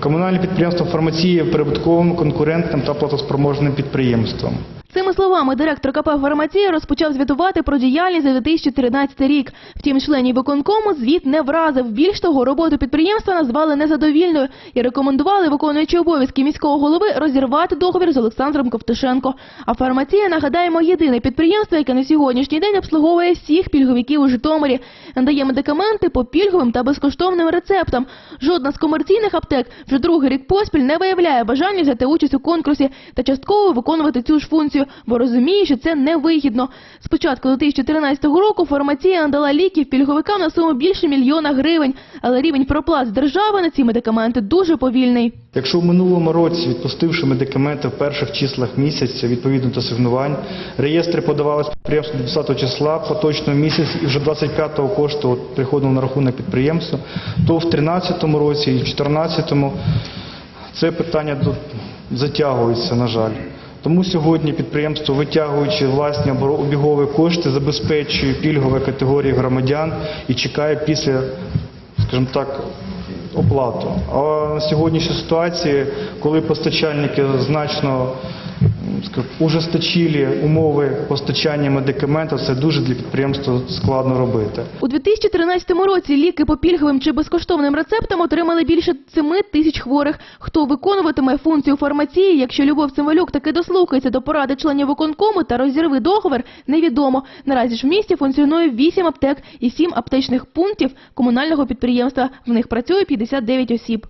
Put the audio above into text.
Комунальне підприємство фармація прибутковим, конкурентним та платоспроможним підприємством. Цими словами директор КП «Фармація» розпочав звітувати про діяльність за 2013 рік. Втім, членів виконкому звіт не вразив. Більш того, роботу підприємства назвали незадовільною і рекомендували виконуючи обов'язки міського голови розірвати договір з Олександром Ковтишенко. А «Фармація», нагадаємо, єдине підприємство, яке на сьогоднішній день обслуговує всіх пільговиків у Житомирі. Надає медикаменти по пільговим та безкоштовним рецептам. Жодна з комерційних аптек вже другий рік поспіль не виявляє бажання взяти участь у конкурсі та частково виконувати цю ж функцію, бо розуміє, що це невигідно. З початку 2013 року фармація надала ліків пільговикам на суму більше мільйона гривень, але рівень проплат держави на ці медикаменти дуже повільний. Якщо в минулому році, відпустивши медикаменти в перших числах місяця відповідно до сигнувань, реєстри подавались підприємству до 20 числа поточного місяця і вже 25-го кошти от, приходив на рахунок підприємства, то в 2013 році і в 2014 це питання затягується, на жаль. Тому сьогодні підприємство, витягуючи власні обігові кошти, забезпечує пільгові категорії громадян і чекає після, скажімо так, оплату. А на сьогоднішній ситуації, коли постачальники значно ужесточили умови постачання медикаментів, це дуже для підприємства складно робити. У 2013 році ліки по пільговим чи безкоштовним рецептам отримали більше 7 тисяч хворих. Хто виконуватиме функцію фармації, якщо Любов Цимбалюк таки дослухається до поради членів виконкому та розірви договір, невідомо. Наразі ж в місті функціонує 8 аптек і 7 аптечних пунктів комунального підприємства. В них працює 59 осіб.